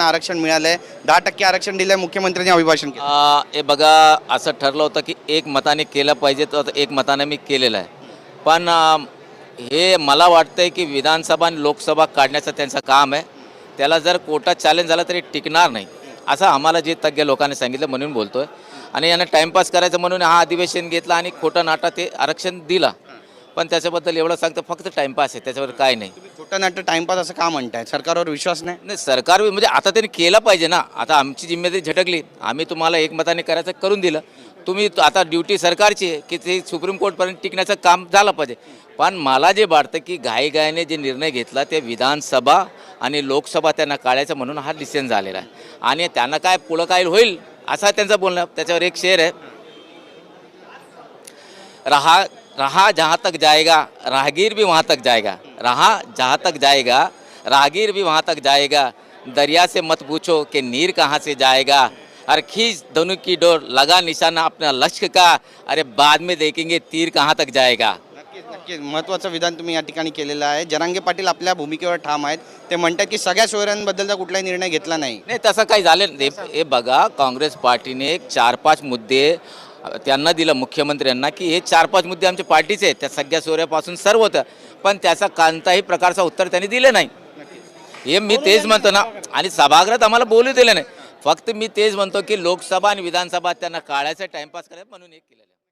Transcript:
आरक्षण मिळालंय. दहा टक्के आरक्षण दिलंय मुख्यमंत्र्यांनी अभिभाषण केलं. आ, हे बघा असं ठरलं होतं की एक मताने केलं पाहिजे तर एक मताने मी केलेलं आहे. पण आ, हे मला वाटतंय की विधानसभा आणि लोकसभा काढण्याचं त्यांचं काम आहे. त्याला जर कोर्टात चॅलेंज झालं तरी टिकणार नाही. असं आम्हाला जे तज्ज्ञ लोकांनी सांगितलं म्हणून बोलतोय. आणि यांना टाईमपास करायचं म्हणून हा अधिवेशन घेतला आणि खोटं नाटा ते आरक्षण दिला. पण त्याच्याबद्दल एवढं सांगतं फक्त टाईमपास आहे त्याच्यावर काय नाही. छोटं नाट्य टाइमपास असं का म्हणताय? सरकारवर विश्वास नाही? नाही सरकार म्हणजे आता त्यांनी केलं पाहिजे ना. आता आमची जिम्मेदारी झटकली. आम्ही तुम्हाला एकमताने करायचं करून दिलं. तुम्ही आता ड्युटी सरकारची आहे की ते सुप्रीम कोर्टपर्यंत टिकण्याचं काम झालं पाहिजे. पण मला जे वाटतं की घाईघाईने जे निर्णय घेतला ते विधानसभा आणि लोकसभा त्यांना काढायचं म्हणून हा डिसिजन झालेला आहे. आणि त्यांना काय पुढं काय होईल असा त्यांचं बोलणं. त्याच्यावर एक शेर आहे. रहा रहा जहाँ तक जाएगा राहगीर भी वहाँ तक जाएगा। रहा जहाँ तक जाएगा राहगीर भी वहाँ तक जाएगा। दरिया से मत पूछो कि नीर कहाँ से जाएगा। अरे खींच दोनों की डोर लगा निशाना अपना लक्ष्य का। अरे बाद में देखेंगे तीर कहाँ तक जाएगा। नक्कीच महत्त्वाचं विधान तुम्ही या ठिकाणी केलेलं आहे. जरांगे पाटील आपल्या भूमिकेवर ठाम आहेत. ते म्हणतात की सगळ्या सोयऱ्यांबद्दलचा कुठलाही निर्णय घेतला नाही. नाही तसं काही झालं नाही. हे बघा काँग्रेस पार्टीने चार पाच मुद्दे त्यांना दिलं मुख्यमंत्र्यांना की हे चार पाच मुद्दे आमच्या पार्टीचे आहेत. त्या सगळ्या सोऱ्यापासून सर्व होतं. पण त्याचा कोणताही प्रकारचा उत्तर त्यांनी दिलं नाही. हे मी तेच म्हणतो ना आणि सभागृहात आम्हाला बोलू दिलं नाही. फक्त मी तेच म्हणतो की लोकसभा आणि विधानसभा त्यांना काढायचं टाइमपास करायचं म्हणून एक केलेलं आहे.